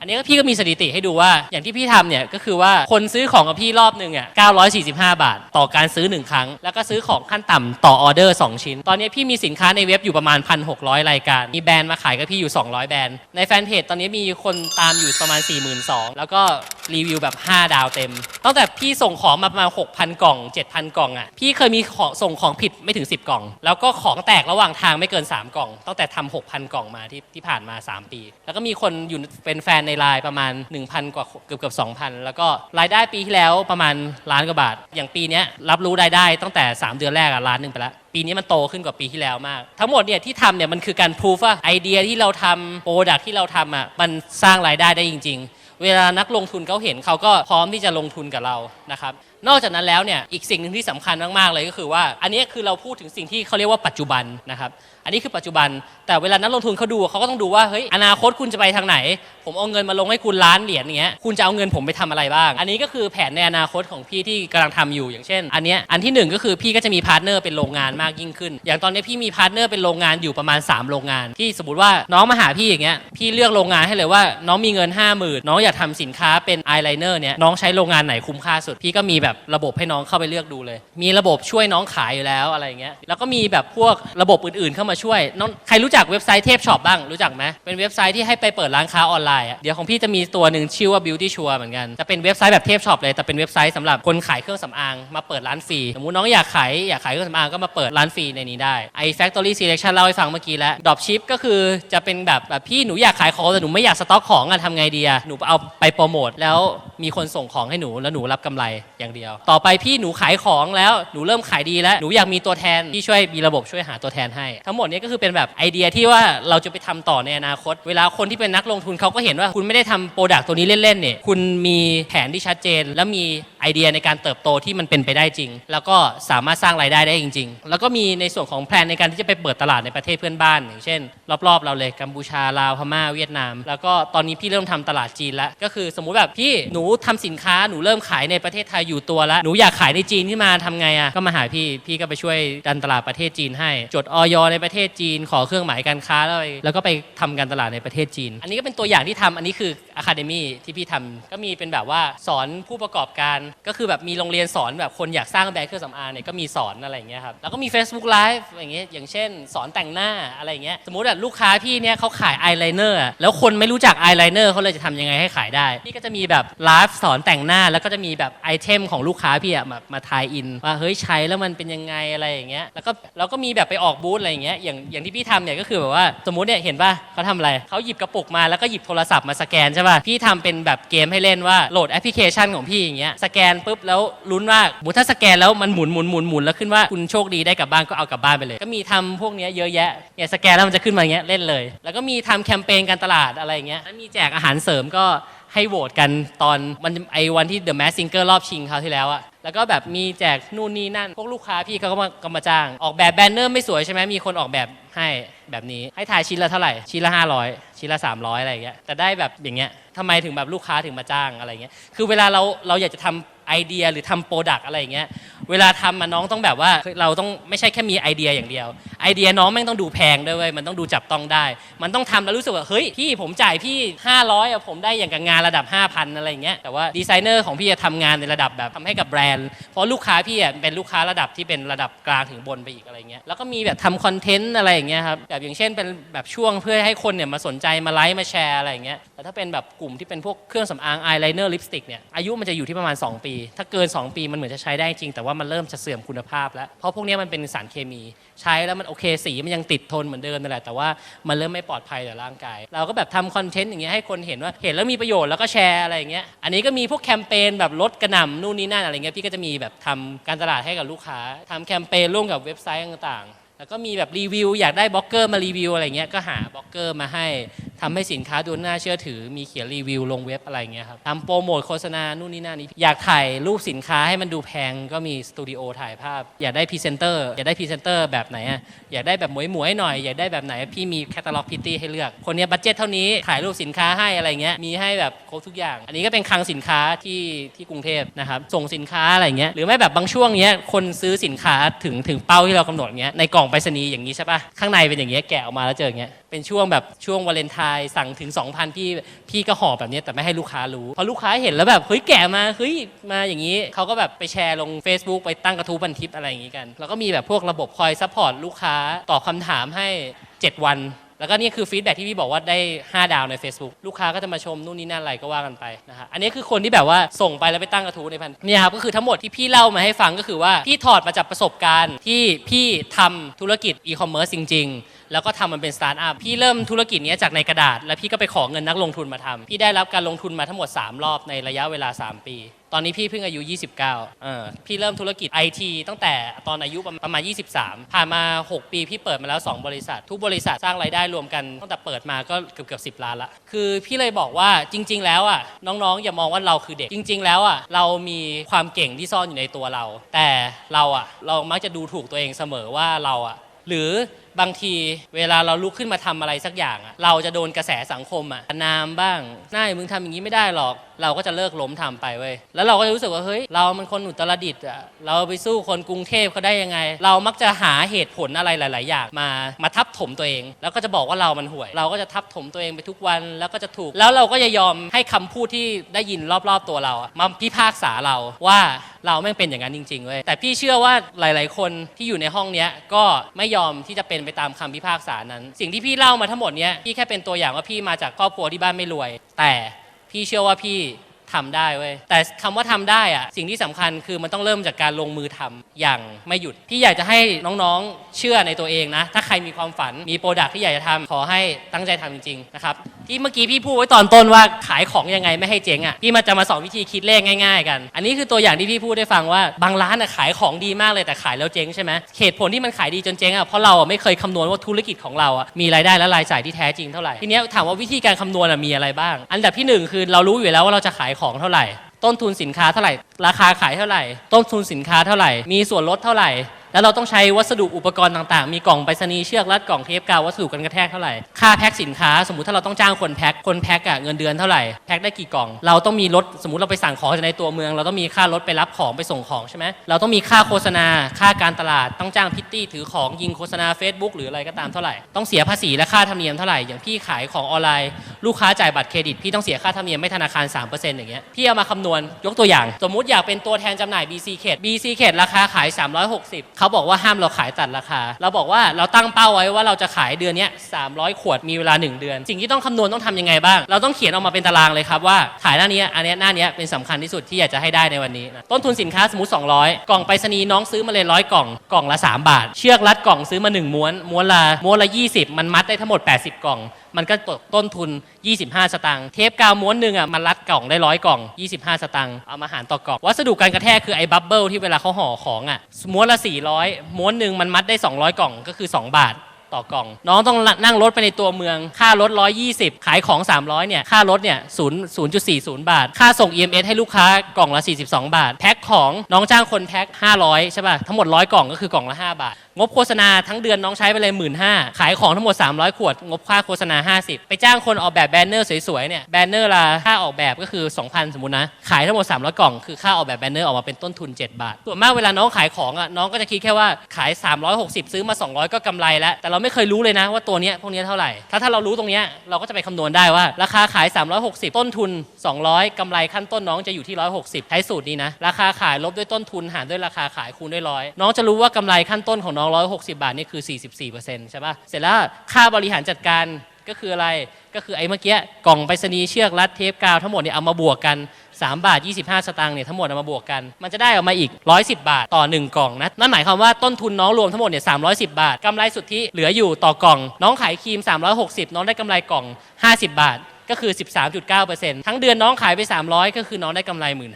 อันนี้ก็พี่ก็มีสถิติให้ดูว่าอย่างที่พี่ทำเนี่ยก็คือว่าคนซื้อของกับพี่รอบหนึ่งอะ945 บาท ต่อการซื้อ 1 ครั้ง แล้วก็ซื้อของขั้นต่ำต่อออเดอร์ 2 ชิ้น ตอนนี้พี่มีสินค้าในเว็บอยู่ประมาณ 1,600 รายการ มีแบรนด์มาขายกับพี่อยู่ 200 แบรนด์ ในแฟนเพจตอนนี้มีคนตามอยู่ประมาณ 42,000 แล้วก็ รีวิวแบบ 5 ดาวเต็ม ตั้งแต่พี่ส่งของมาประมาณ 6,000 กล่อง 7,000 กล่องอะ พี่เคยมีของส่งของผิดไม่ถึง 10 กล่อง แล้วก็ของแตกระหว่างทางไม่เกิน 3 กล่อง ตั้งแต่ทำ6,000 กล่องมาที่ที่ผ่านมา 3 ปี แล้วก็มีคนอยู่เป็นแฟนในไลน์ประมาณ 1,000 กว่าเกือบเกือบ2,000 แล้วก็รายได้ปีที่แล้วประมาณล้านกว่าบาท อย่างปีนี้รับรู้รายได้ตั้งแต่ 3 เดือนแรกอะล้านหนึ่งไปแล้วปีนี้มันโตขึ้นกว่าปีที่แล้วมาก ทั้งหมดเนี่ยที่ทำเนี่ยมันคือการพูฟว่าไอเดียที่เราทำโปรดักที่เราทำอะมันสร้างรายได้ได้จริง ๆ เวลานักลงทุนเขาเห็นเขาก็พร้อมที่จะลงทุนกับเรานะครับ นอกจากนั้นแล้วเนี่ยอีกสิ่งหนึ่งที่สำคัญมากๆเลยก็คือว่า อันนี้คือเราพูดถึงสิ่งที่เขาเรียกว่าปัจจุบันนะครับอันนี้คือปัจจุบัน แต่เวลานักลงทุนเขาดูเขาก็ต้องดูว่าเฮ้ยอนาคตคุณจะไปทางไหน ผมเอาเงินมาลงให้คุณล้านเหรียญอย่างเงี้ยคุณจะเอาเงินผมไปทำอะไรบ้าง อันนี้ก็คือแผนในอนาคตของพี่ที่กำลังทำอยู่อย่างเช่น อันเนี้ยอันที่หนึ่งก็คือพี่ก็จะมีพาร์ทเนอร์เป็นโรงงานมากยิ่งขึ้น อย่างตอนนี้พี่มีพาร์ทเนอร์เป็นโรงงานอยู่ประมาณ 3 โรงงาน ที่สมมติว่าน้องมาหาพี่อย่างเงี้ยพี่เลือกโรงงานให้เลยว่า น้องมีเงิน 5 0,000 น้องอยากทำสินค้าเป็นอายไลเนอร์เนี่ยน้องใช้โรงงานไหนคุ้มค่าสุดพี่ก็มีแบบระบบให้น้องเข้าไปเลือกดูเลย มีระบบช่วยน้องขายอยู่แล้วอะไรอย่างเงี้ยแล้วก็มีแบบพวกระบบอื่นๆ เข้ามาช่วยน้องใครรู้จักเว็บไซต์เทพช็อปบ้างรู้จักไหมเป็นเว็บไซต์ที่ให้ไปเปิดร้านค้าออนไลน์อะเดี๋ยวของพี่จะมีตัวหนึ่งชื่อว่า Beauty Sure เหมือนกันจะเป็นเว็บไซต์แบบเทพช็อปเลยแต่เป็นเว็บไซต์สำหรับคนขายเครื่องสำอางมาเปิดร้านฟรีสมมุติน้องอยากขายอยากขายเครื่องสำอางก็มาเปิดร้านฟรีในนี้ได้ไอ Factory Selection เล่าให้ฟังเมื่อกี้แล้ว Dropship ก็คือจะเป็นแบบแบบพี่หนูอยากขายของแต่หนูไม่อยากสต็อกของอะทำไงดีอะหนูเอาไปโปรโมทแล้วมีคนส่งของให้หนูแล้วหนูรับกำไรอย่างเดียว ต่อไปพี่หนูขายของแล้วหนูเริ่มขายดีแล้วหนูอยากมีตัวแทนที่ช่วยมีระบบช่วยหาตัวแทนให้ ทั้งหมดนี้ก็คือเป็นแบบไอเดียที่ว่าเราจะไปทำต่อในอนาคต เวลาคนที่เป็นนักลงทุนเขาก็เห็นว่าคุณไม่ได้ทำโปรดักต์ตัวนี้เล่นๆเนี่ยคุณมีแผนที่ชัดเจนและมีไอเดียในการเติบโตที่มันเป็นไปได้จริง แล้วก็สามารถสร้างรายได้ได้จริง ๆ แล้วก็มีในส่วนของแผนในการที่จะไปเปิดตลาดในประเทศเพื่อนบ้านอย่างเช่น รอบๆ เราเลยกัมพูชาลาวพม่าเวียดนาม แล้วก็ตอนนี้พี่เริ่มทำตลาดจีนแล้วก็คือสมมุติแบบพี่หนูทำสินค้าหนูเริ่มขายในประเทศไทยอยู่ตัวแล้วหนูอยากขายในจีนขึ้นมาทำไงอะก็มาหาพี่พี่ก็ไปช่วยดันตลาดประเทศจีนให้ จดออยในประเทศจีน ขอเครื่องหมายการค้าแล้วไปแล้วก็ไปทำการตลาดในประเทศจีน อันนี้ก็เป็นตัวอย่างที่ทำอันนี้คืออะคาเดมี่ที่พี่ทำก็มีเป็นแบบว่าสอนผู้ประกอบการก็คือแบบมีโรงเรียนสอนแบบคนอยากสร้างแบรนด์เครื่องสำอางเนี่ยก็มีสอนอะไรอย่างเงี้ยครับแล้วก็มี Facebook Live อย่างเงี้ยอย่างเช่น สอนแต่งหน้าอะไรอย่างเงี้ยสมมติว่าลูกค้าพี่เนี่ยเขาขายอายไลเนอร์แล้วคนไม่รู้จักอายไลเนอร์เขาเลยจะทำยังไงให้ขายได้พี่ก็จะมีแบบไลฟ์สอนแต่งหน้าแล้วก็จะมีแบบไอเทมของลูกค้าพี่อะมามาทายอินว่าเฮ้ยใช้แล้วมันเป็นยังไงอะไรอย่างเงี้ยแล้วก็เราก็มีแบบไปออกบูธอะไรอย่างเงี้ยอย่างอย่างที่พี่ทำเนี่ยก็คือแบบว่าสมมติเนี่ยเห็นป่ะเขาทำอะไรเขาหยิบกระปุกมาแล้วก็หยิบโทรศัพท์มาสแกนใช่ป่ะพี่ทำเป็นแบบเกมให้เล่นว่าโหลดแอปพลิเคชันของพี่อย่างเงี้ยสแกนปุ๊บแล้วลุ้นว่าหมุถ้าสแกนแล้วมันหมุนหมุนหมุนหมุนแล้วขึ้นว่าคุณโชคดีได้กลับบ้านก็เอากลับบ้านไปเลย ก็มีทำพวกเนี้ยเยอะแยะเนี่ยสแกนแล้วมันจะขึ้นมาอย่างเงี้ยเล่นเลย แล้วก็มีทำแคมเปญการตลาดอะไรเงี้ยแล้วมีแจกอาหารเสริมก็ ให้โหวตกันตอนมันไอวันที่ The Mask Singer รอบชิงคราวที่แล้วอะแล้วก็แบบมีแจกนู่นนี่นั่น พวกลูกค้าพี่เขาก็มาก็มาจ้าง ออกแบบแบนเนอร์ไม่สวยใช่ไหมมีคนออกแบบให้แบบนี้ให้ถ่ายชิ้นละเท่าไหร่ ชิ้นละ 500 ชิ้นละ 300 อะไรอย่างเงี้ยแต่ได้แบบอย่างเงี้ยทำไมถึงแบบลูกค้าถึงมาจ้างอะไรเงี้ยคือเวลาเราเราอยากจะทำ ไอเดียหรือทำโปรดักอะไรอย่างเงี้ยเวลาทำมันน้องต้องแบบว่าเราต้องไม่ใช่แค่มีไอเดียอย่างเดียว ไอเดียน้องแม่งต้องดูแพงด้วยเว้ยมันต้องดูจับต้องได้ มันต้องทำแล้วรู้สึกว่าเฮ้ยพี่ผมจ่ายพี่ 500อะผมได้อย่างกับงานระดับ 5,000อะไรอย่างเงี้ยแต่ว่าดีไซเนอร์ของพี่จะทำงานในระดับแบบทำให้กับแบรนด์เพราะลูกค้าพี่อะเป็นลูกค้าระดับที่เป็นระดับกลางถึงบนไปอีกอะไรเงี้ยแล้วก็มีแบบทำคอนเทนต์อะไรอย่างเงี้ยครับแบบอย่างเช่นเป็นแบบช่วงเพื่อให้คนเนี่ยมาสนใจมาไลค์มาแชร์อะไรอย่างเงี้ยแต่ถ้าเป็นแบบกลุ่มที่เป็นพวกเครื่องสำอางอายไลเนอร์ลิปสติกเนี่ยอายุมันจะอยู่ที่ประมาณ 2 ปีถ้าเกิน 2 ปีมันเหมือนจะใช้ได้จริง แต่ว่ามันเริ่มจะเสื่อมคุณภาพแล้ว เพราะพวกนี้มันเป็นสารเคมีใช้แล้วมันโอเคสีมันยังติดทนเหมือนเดิมนั่นแหละแต่ว่ามันเริ่มไม่ปลอดภัยต่อร่างกาย เราก็แบบทำคอนเทนต์อย่างเงี้ยให้คนเห็นว่าเห็นแล้วมีประโยชน์แล้วก็แชร์อะไรอย่างเงี้ยอันนี้ก็มีพวกแคมเปญแบบลดกระหน่ำนู่นนี่นั่นอะไรเงี้ยพี่ก็จะมีแบบทำการตลาดให้กับลูกค้าทำแคมเปญร่วมกับเว็บไซต์ต่างๆ แล้วก็มีแบบรีวิวอยากได้บล็อกเกอร์มารีวิวอะไรเงี้ยก็หาบล็อกเกอร์มาให้ทำให้สินค้าดูน่าเชื่อถือ มีเขียนรีวิวลงเว็บอะไรเงี้ยครับทำโปรโมทโฆษณา นู่นนี่นั่นนี่อยากถ่ายรูปสินค้าให้มันดูแพงก็มีสตูดิโอถ่ายภาพ อยากได้พรีเซนเตอร์ อยากได้พรีเซนเตอร์แบบไหนอะอยากได้แบบหมวยหมวยๆหน่อย อยากได้แบบไหน พี่มีแคตตาล็อกพิตตี้ให้เลือก คนเนี้ยบัตเจ็ตเท่านี้ ถ่ายรูปสินค้าให้อะไรเงี้ย มีให้แบบครบทุกอย่าง อันนี้ก็เป็นคลังสินค้าที่ที่กรุงเทพนะครับ ส่งสินค้าอะไรเงี้ย หรือไม่แบบบางช่วงเนี้ย คนซื้อสินค้าถึงถึงเป้าที่เรากำหนดเงี้ย ในกล่องไปรษณีย์อย่างนี้ใช่ปะข้างในเป็นอย่างเงี้ยแกะออกมาแล้วเจออย่างเงี้ย เป็นช่วงแบบช่วงวาเลนไทน์สั่งถึง 2,000 พี่พี่ก็ห่อแบบนี้แต่ไม่ให้ลูกค้ารู้พราะลูกค้าเห็นแล้วแบบเฮ้ยแกะมาเฮ้ยมาอย่างนี้เขาก็แบบไปแชร์ลง Facebook ไปตั้งกระทู้บันทิปอะไรอย่างนี้กัน แล้วก็มีแบบพวกระบบคอยซัพพอร์ตลูกค้าตอบคำถามให้ 7 วันแล้วก็นี่คือฟีดแบ็ที่พี่บอกว่าได้ 5 ดาวใน Facebook ลูกค้าก็จะมาชมนู่นนี่นั่นอะไรก็ว่ากันไปนะฮะอันนี้คือคนที่แบบว่าส่งไปแล้วไปตั้งกระทู้ในพันเนี่ยครับก็คือทั้งหมดที่พี่เล่ามาให้ฟังก็คือว่าพี่ถอดมาจากประสบการณ์ที่พี่ทำธุรกิจอีคอมเมิร์ซจริง ๆ แล้วก็ทำมันเป็นสตาร์ทอัพพี่เริ่มธุรกิจนี้จากในกระดาษ แล้วพี่ก็ไปขอเงินนักลงทุนมาทำพี่ได้รับการลงทุนมาทั้งหมด 3 รอบในระยะเวลา 3 ปี ตอนนี้พี่เพิ่งอายุ 29เออพี่เริ่มธุรกิจ IT ตั้งแต่ตอนอายุประมาณ 23 ผ่านมา 6 ปีพี่เปิดมาแล้ว 2 บริษัท ทุกบริษัทสร้างรายได้รวมกันตั้งแต่เปิดมาก็เกือบเกือบสิล้านละคือพี่เลยบอกว่าจริง ๆ แล้วอะน้องๆอย่ามองว่าเราคือเด็กจริง ๆ แล้วอะเรามีความเก่งที่ซ่อนอยู่ในตัวเรา แต่เราอะเรามักจะดูถูกตัวเองเสมอว่าเราอะหรือ บางทีเวลาเราลุกขึ้นมาทำอะไรสักอย่างอะเราจะโดนกระแสสังคมอะนามบ้างน่ายมึงทำอย่างนี้ไม่ได้หรอก เราก็จะเลิกล้มทำไปเว้ยแล้วเราก็จะรู้สึกว่าเฮ้ยเรามันคนอุตรดิตถ์อะเราไปสู้คนกรุงเทพเขาได้ยังไง เรามักจะหาเหตุผลอะไรหลาย ๆ อย่างมามาทับถมตัวเอง แล้วก็จะบอกว่าเรามันห่วย เราก็จะทับถมตัวเองไปทุกวัน แล้วก็จะถูก แล้วเราก็จะยอมให้คำพูดที่ได้ยินรอบ ๆ ตัวเราอะมาพิพากษาเราว่าเราแม่งเป็นอย่างนั้นจริงๆเว้ยแต่พี่เชื่อว่าหลาย ๆ คนที่อยู่ในห้องเนี้ยก็ไม่ยอมที่จะเป็นไปตามคำพิพากษานั้น สิ่งที่พี่เล่ามาทั้งหมดเนี้ยพี่แค่เป็นตัวอย่างว่าพี่มาจากครอบครัวที่บ้านไม่รวย แต่พี่เชื่อว่าพี่ ทำได้เว้ยแต่คำว่าทำได้อะสิ่งที่สำคัญคือมันต้องเริ่มจากการลงมือทำอย่างไม่หยุดพี่อยากจะให้น้องๆเชื่อในตัวเองนะ ถ้าใครมีความฝันมีโปรดักที่อยากจะทำขอให้ตั้งใจทำจริงๆนะครับที่เมื่อกี้พี่พูดไว้ตอนต้นว่าขายของยังไงไม่ให้เจ๊งอะพี่มาจะมาสอนวิธีคิดเลขง่าย ๆ กัน อันนี้คือตัวอย่างที่พี่พูดได้ฟังว่าบางร้านอะขายของดีมากเลยแต่ขายแล้วเจ๊งใช่ไหมเหตุผลที่มันขายดีจนเจ๊งอะเพราะเราไม่เคยคำนวณว่าธุรกิจของเราอะมีรายได้และรายจ่ายที่แท้จริงเท่าไหร่ทีเนี้ยถามว่าวิธีการคำนวณอะมีอะไรบ้าง อันดับที่หนึ่งคือเรารู้อยู่แล้วว่าเราจะขายของเท่าไหร่ ต้นทุนสินค้าเท่าไหร่ ราคาขายเท่าไหร่ ต้นทุนสินค้าเท่าไหร่ มีส่วนลดเท่าไหร่ แล้วเราต้องใช้วัสดุอุปกรณ์ต่างๆ มีกล่องไปรษณีย์เชือกรัดกล่องเทปกาววัสดุกันกระแทกเท่าไหร่ ค่าแพ็คสินค้าสมมติถ้าเราต้องจ้างคนแพ็ค คนแพ็คอะเงินเดือนเท่าไหร่ แพ็คได้กี่กล่อง เราต้องมีรถสมมติเราไปสั่งของจากในตัวเมือง เราต้องมีค่ารถไปรับของไปส่งของใช่ไหมเราต้องมีค่าโฆษณา ค่าการตลาด ต้องจ้างพิตตี้ถือของยิงโฆษณา Facebook หรืออะไรก็ตามเท่าไหร่ ต้องเสียภาษีและค่าธรรมเนียมเท่าไหร่ อย่างพี่ขายของออนไลน์ ลูกค้าจ่ายบัตรเครดิต พี่ต้องเสียค่าธรรมเนียมไม่ธนาคาร 3%อย่างเงี้ย พี่เอามาคำนวณ ยกตัวอย่าง สมมุติอยากเป็นตัวแทนจำหน่าย BC เขต BC เขตราคาขาย 360เขาบอกว่าห้ามเราขายตัดราคา เราบอกว่าเราตั้งเป้าไว้ว่าเราจะขายเดือนนี้300 ขวดมีเวลา 1 เดือน สิ่งที่ต้องคำนวณต้องทำยังไงบ้าง เราต้องเขียนออกมาเป็นตารางเลยครับว่าขายหน้านี้อันนี้หน้านี้เป็นสำคัญที่สุดที่อยากจะให้ได้ในวันนี้นะต้นทุนสินค้าสมมติ 200 กล่องไปรษณีย์น้องซื้อมาเลยร้อยกล่องกล่องละ 3 บาท เชือกรัดกล่องซื้อมา 1 ม้วน ม้วนละม้วนละ 20 มันมัดได้ทั้งหมด 80 กล่อง มันก็ตกต้นทุน 25 สตางค์เทปกาวม้วนหนึ่งอะมันรัดกล่องได้ร้อยกล่อง 25 สตางค์เอามาหารต่อกล่องวัสดุการกระแทกคือไอ้บับเบิลที่เวลาเขาห่อของอะม้วนละ400 ม้วนหนึ่งมันมัดได้ 200 กล่องก็คือ 2 บาทต่อกล่อง น้องต้องนั่งรถไปในตัวเมือง ค่ารถ 120 ขายของ 300 เนี่ย ค่ารถเนี่ย0.40 บาท ค่าส่ง EMS ให้ลูกค้ากล่องละ 42 บาท แพ็คของน้องจ้างคนแพ็ค 500 ใช่ป่ะ ทั้งหมด 100 กล่องก็คือกล่องละ 5 บาท งบโฆษณาทั้งเดือนน้องใช้ไปเลย1 5ื่นห้าขายของทั้งหมด 300 ขวด งบค่าโฆษณา 50 ไปจ้างคนออกแบบแบนเนอร์สวยๆเนี่ยแบนเนอร์ละค่าออกแบบก็คือ 2,000 สมมตินะ ขายทั้งหมด 300 กล่อง คือค่าออกแบบแบนเนอร์ออกมาเป็นต้นทุน 7 บาท ส่วนมากเวลาน้องขายของอะน้องก็จะคิดแค่ว่าขาย 360 ซื้อมา 200 ก็กำไรแล้ว แต่เราไม่เคยรู้เลยนะว่าตัวเนี้ยพวกเนี้ยเท่าไหร่ ถ้าถ้าเรารู้ตรงเนี้ยเราก็จะไปคำนวณได้ว่า ราคาขาย 360 ต้นทุน 200กำไรขั้นต้นน้องจะอยู่ที่ 160ใช้สูตรนี้นะราคาขายลบด้วยต้นทุนหารด้วยราคาขายคูณด้วยร้อยน้องจะรู้ว่ากำไรขั้นต้นของน้อง160 บาทนี่คือ 44%ใช่ปะเสร็จแล้วค่าบริหารจัดการก็คืออะไร ก็คือไอ้เมื่อกี้กล่องไปรษณีย์เชือกรัดเทปกาวทั้งหมดเนี่ยเอามาบวกกัน 3 บาท 25 สตางค์เนี่ยทั้งหมดเอามาบวกกัน มันจะได้ออกมาอีก 110 บาทต่อ 1 กล่องนะ นั่นหมายความว่าต้นทุนน้องรวมทั้งหมดเนี่ย310 บาทกำไรสุทธิเหลืออยู่ต่อกล่อง น้องขายครีม 360 น้องได้กำไรกล่อง 50 บาท ก็คือ 13.9%ทั้งเดือนน้องขายไป 300 ก็คือน้องได้กำไร 1 5ื่น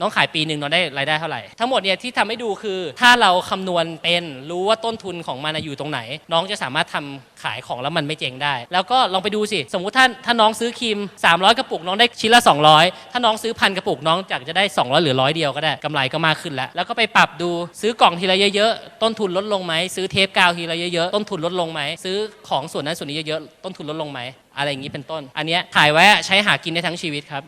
น้องขายปีหนึ่งน้องได้รายได้เท่าไหร่ ทั้งหมดเนี่ยที่ทำให้ดูคือถ้าเราคำนวณเป็นรู้ว่าต้นทุนของมันอยู่ตรงไหน น้องจะสามารถทำขายของแล้วมันไม่เจ๊งได้ แล้วก็ลองไปดูสิ สมมุติถ้าถ้าน้องซื้อครีม 300 กระปุกน้องได้ชิ้นละ 200 ถ้าน้องซื้อพันกระปุกน้องจากจะได้ 200 หรือร้อยเดียวก็ได้กำไรก็มากขึ้นแล้ว แล้วก็ไปปรับดูซื้อกล่องทีละเยอะๆต้นทุนลดลงไหมซื้อเทปกาวทีละเยอะๆต้นทุนลดลงไหมซื้อของส่วนนั้นส่วนนี้เยอะๆต้นทุนลดลงไหม อะไรอย่างนี้เป็นต้น อันเนี้ยถ่ายไว้อะใช้หากินได้ทั้งชีวิตครับ